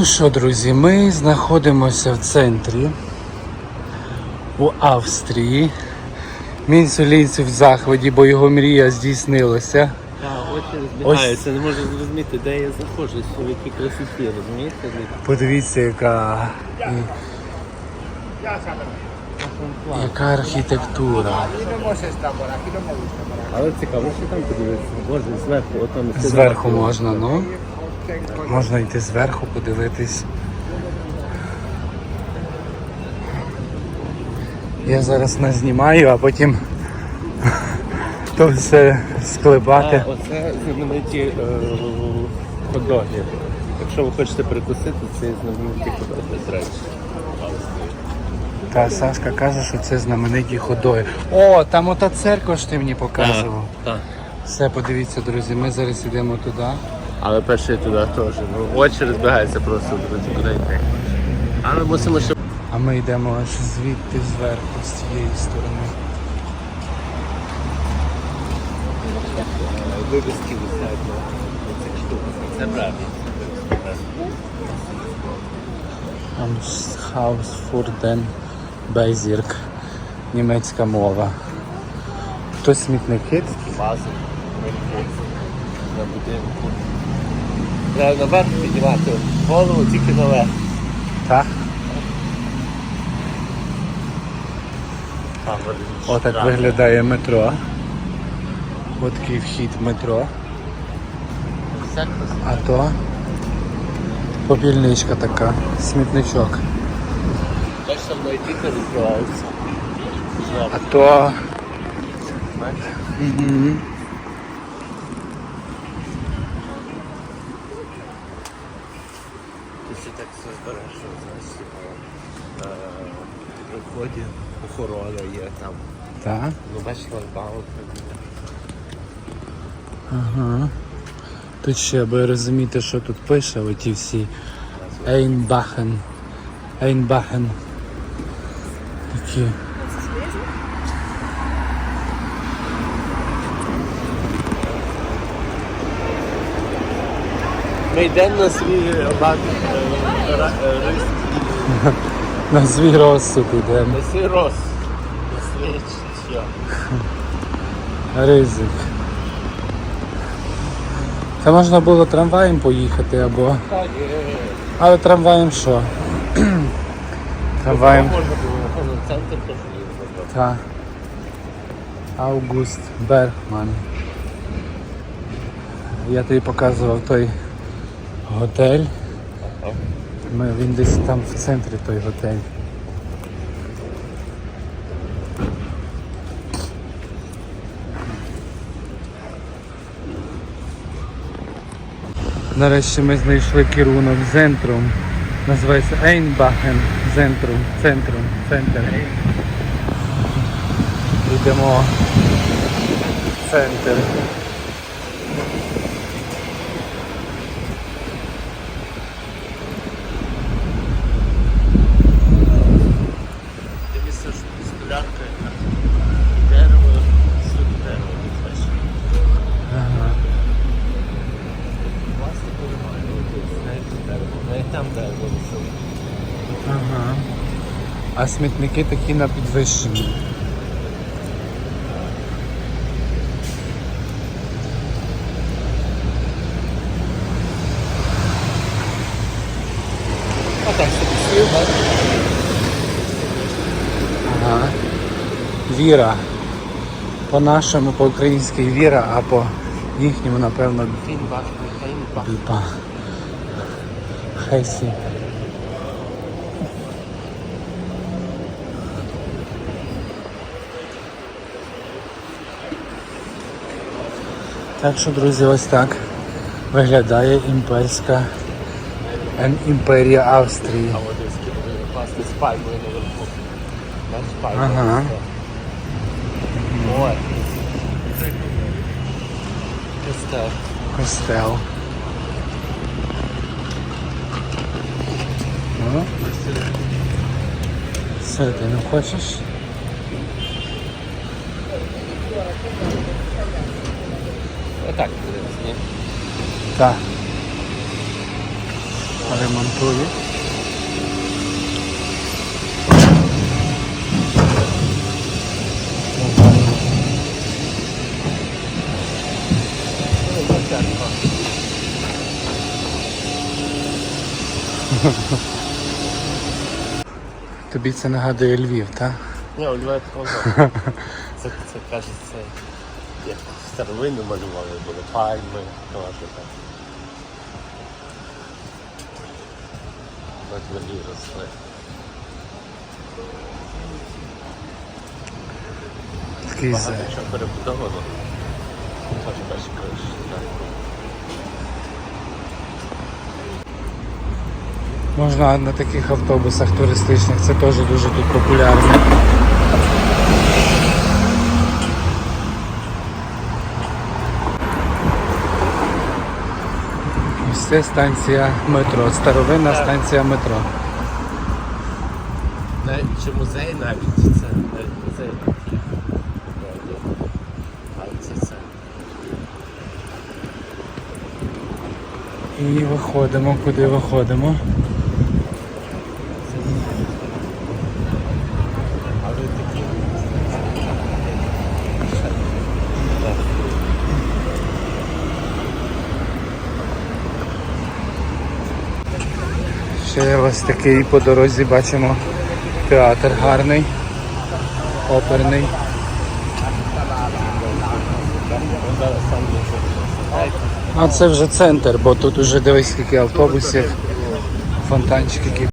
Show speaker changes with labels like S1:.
S1: Ну що, друзі, ми знаходимося в центрі у Австрії. Мінсулінці в захваті, бо його мрія здійснилася.
S2: Так, очі розбігаються, не можу зрозуміти, де я знаходжусь, в якій красоті, розумієте?
S1: Подивіться, яка, яка архітектура.
S2: Але цікаво, що там подивитися. Боже, зверху, отам
S1: Зверху можна, ну. Можна йти зверху, подивитись. Я зараз назнімаю, а потім то все склепати.
S2: Оце знамениті е, ходоги. Якщо ви хочете перекусити, це знамениті ходоги, до речі.
S1: Та Сашка каже, що це знамениті ходої. О, там ота церква ж ти мені показував.
S2: Так.
S1: Все, подивіться, друзі, ми зараз йдемо туди.
S2: Але перший туди теж. Ну, очі розбігаються просто, друзі, куди йти. Але мусимо ще
S1: А ми йдемо аж звідти зверху, з цієї сторони.
S2: вивіски висять на цих штуках. Це.
S1: Там Haus für. Німецька мова. Хтось смітники?
S2: Базу на будинку. Треба наверх піднімати голову тільки наверх.
S1: Так? Отак виглядає метро. От такий вхід в метро. А то попільничка така, смітничок.
S2: Бачиш, там навіть вікна відкриваються.
S1: А то Угу.
S2: Ти все так все збереш, що знаєш, типу, е, при вході охорона є там.
S1: Так.
S2: Ну бачиш, локдаун.
S1: Ага. Тут ще, аби розуміти, що тут пише, оті всі Ейнбахен. Ейнбахен. Такі.
S2: Ми йдемо на свій бак рис.
S1: На свій розсуд йдемо.
S2: На свій роз. На свій що?
S1: Ризик. Це можна було трамваєм поїхати або.
S2: Так, є.
S1: Але трамваєм що? трамваєм.
S2: Можна було на центр теж їздити.
S1: Та. Аугуст Бергман. Я тобі показував той готель. Ми, він десь там в центрі той готель. Нарешті ми знайшли керунок центром. Називається Ейнбахен. Центром. Центром. Центр. Йдемо в центр.
S2: Дивіться, столярка яка. Дерево, суд дерево, бачиш.
S1: Ага.
S2: Пластику немає, ну тут знаєш дерево. Навіть там дерево висить.
S1: Ага. А смітники такі на підвищенні.
S2: А так сів, бачиш?
S1: Ага. Віра. По-нашому, по-українськи віра, а по їхньому, напевно,
S2: Фін бачиш,
S1: Хесі. Так що, друзі, ось так виглядає імперська ем, імперія Австрії.
S2: А от ось кидали класти з пальмою наверху. Бачиш, пальма.
S1: Ага.
S2: Ой. Ось так.
S1: Костел. Ну, все, ти не хочеш?
S2: Отак, дивись, ні?
S1: Так. Тобі це нагадує Львів, так?
S2: Ні, у Львові такого. Це, це кажеться, як старовину малювали, були пальми, теж так. На дворі росли.
S1: Такий
S2: Багато чого перебудовано. Теж бачиш, так.
S1: Можна на таких автобусах туристичних, це теж дуже тут популярно. Ось це станція метро, старовинна станція метро.
S2: Навіть чи музей навіть це навіть музей.
S1: І виходимо, куди виходимо.
S2: Але такі.
S1: Ще ось такий по дорозі бачимо театр гарний, оперний. А це вже центр, бо тут уже дивись скільки автобусів, фонтанчик який